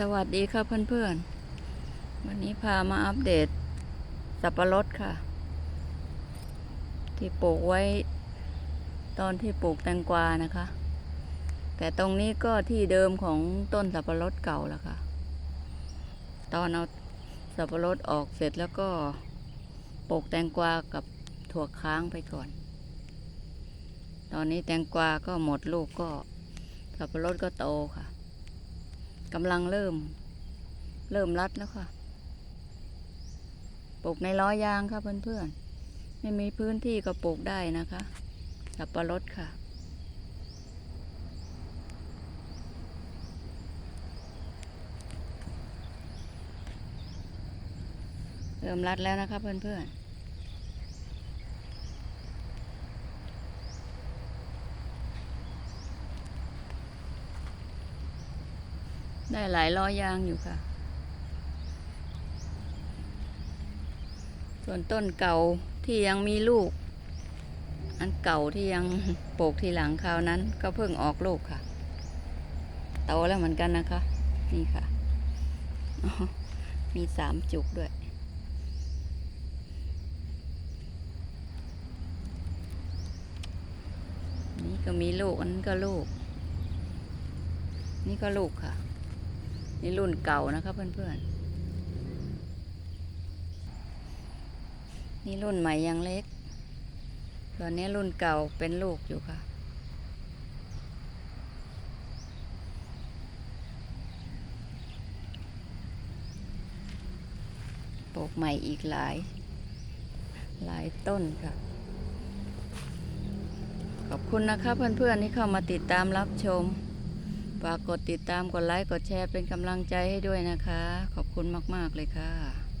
สวัสดีค่ะเพื่อนๆ วันนี้พามาอัปเดต สับปะรดค่ะ ที่ปลูกไว้ตอนที่ปลูกแตงกวานะคะ แต่ตรงนี้ก็ที่เดิมของต้นสับปะรดเก่าแล้วค่ะ ตอนเอาสับปะรดออกเสร็จแล้วก็ปลูกแตงกวากับถั่วค้างไปก่อน ตอนนี้แตงกวาก็หมดลูกก็สับปะรดก็โตค่ะ กำลังเริ่ม เริ่มรัดแล้วค่ะปลูกในล้อยางค่ะเพื่อนๆ ไม่มีพื้นที่ก็ปลูกได้นะคะสับปะรดค่ะ เริ่มรัดแล้วนะคะเพื่อนๆ ได้หลายล้อยางอยู่ค่ะ ส่วนต้นเก่าที่ยังมีลูก อันเก่าที่ยังปลูกทีหลังคราวนั้น ก็เพิ่งออกลูกค่ะ โตแล้วเหมือนกันนะคะ นี่ค่ะ มีสามจุกด้วยนี่ก็มีลูกอันนั้นก็ลูก นี่ก็ลูกค่ะ นี่รุ่นเก่านะคะเพื่อนๆ นี่รุ่นใหม่ยังเล็ก ตอนนี้รุ่นเก่าเป็นลูกอยู่ค่ะ ปลูกใหม่อีกหลาย หลายต้นค่ะ ขอบคุณนะคะเพื่อนๆที่เข้ามาติดตามรับชม ฝากกดติดตามกดไลค์กดแชร์เป็นกำลังใจให้ด้วยนะคะ ขอบคุณมาก ๆ เลยค่ะ